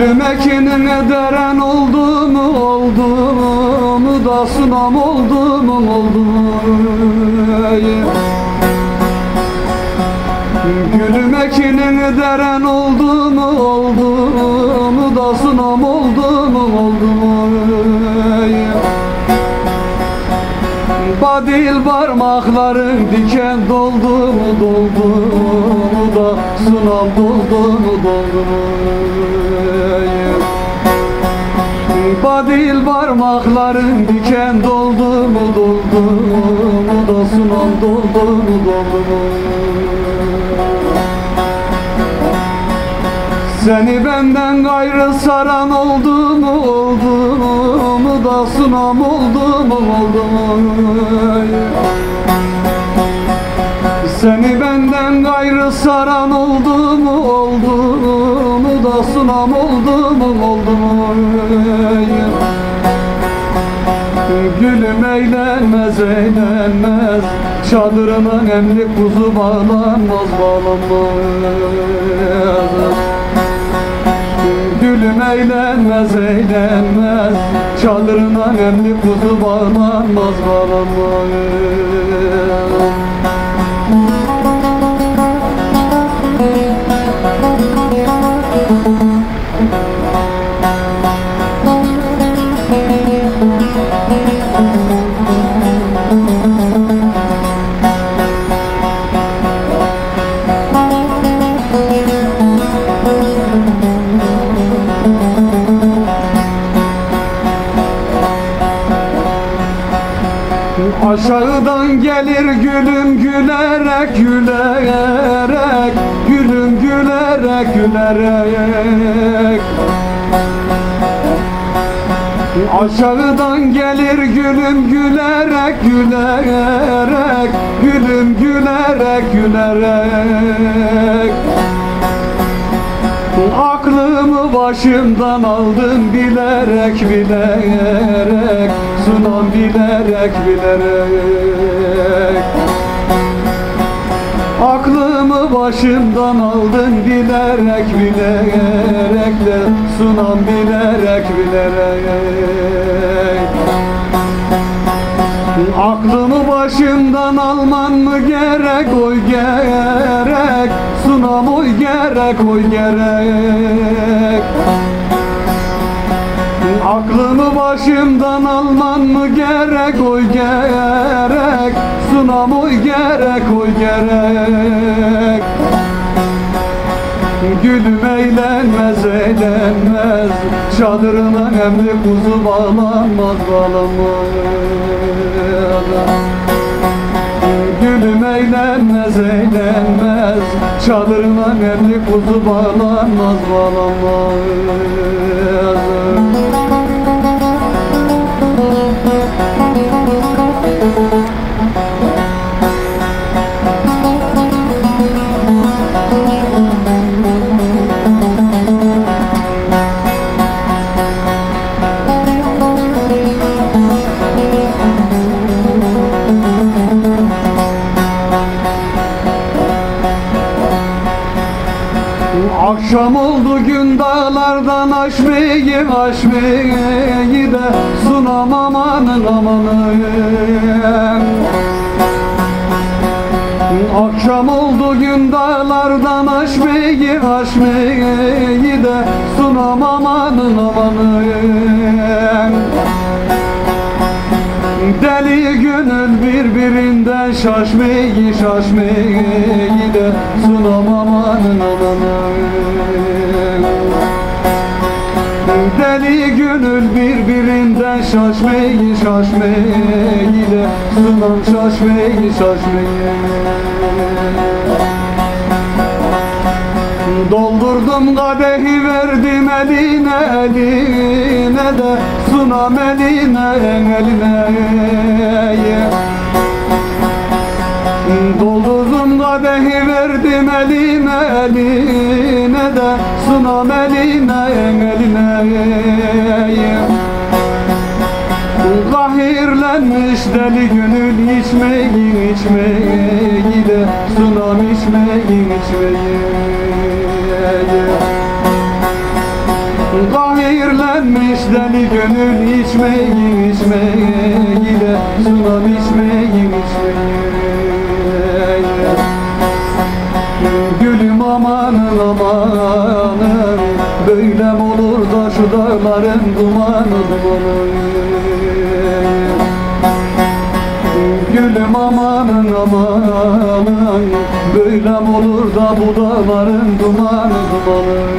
Gülüm ekinine deren oldu mu oldu mu? Da sunam oldu mu oldu mu? Gülüm ekinine deren oldu mu oldu mu? Da sunam oldu mu oldu mu? Badil parmakların diken doldu mu doldu da sunam doldu mu doldu mu Badil parmakların diken doldu mu doldu mu da sunam doldu Seni benden gayrı saran oldu mu oldu mu? Da sunam oldu mu oldu mu gayrı saran oldu mu oldu mu? Da sunam oldu mu oldu mu? Gülüm eğlenmez eğlenmez. Çadırına emli kuzu bağlanmaz bağlanmaz. Gülüm eğlenmez eğlenmez. Çadırına emli kuzu bağlanmaz bağlanmaz Aşağıdan gelir gülüm gülerek gülerek Gülüm gülerek gülerek. Aşağıdan gelir gülüm gülerek gülerek Gülüm gülerek gülerek. Aklımı başımdan aldın bilerek bilerek Sunam bilerek bilerek. Aklımı başımdan aldın bilerek bilerek de Sunam bilerek bilerek. Aklımı başımdan alman mı gerek oy gerek? Sunam oy gerek oy gerek Aklımı başımdan alman mı gerek? Oy gerek. Sunam oy gerek oy gerek. Gülüm eğlenmez eğlenmez. Çadırına emri kuzu bağlanmaz bağlanmaz Gülüm eğlenmez eğlenmez. Çadırına emri kuzu bağlanmaz bağlanmaz Akşam oldu gün dağlardan aşmayı aşmayı da sunam amanın amanın. Akşam oldu gün dağlardan aşmayı aşmayı da sunam amanın amanın birbirinden şaşmayı şaşmayı da sunam amanın amanın Deli gönül birbirinden şaşmayı şaşmayı da sunam şaşmayı şaşmayı Doldurdum kadehi verdim eline eline de. Sunam eline eline Doldurdum kadehi verdim eline eline de Sunam eline eline Zahirlenmiş deli gönül içmeyin içmeyi de Sunam içmeyin içmeyi Gönül içmeyin içmeyin de Sunam içmeyin içmeyin amanın Böyle olur da şu dağların dumanı dumanı? Gülüm amanın amanın Böyle olur da bu dağların dumanı dumanı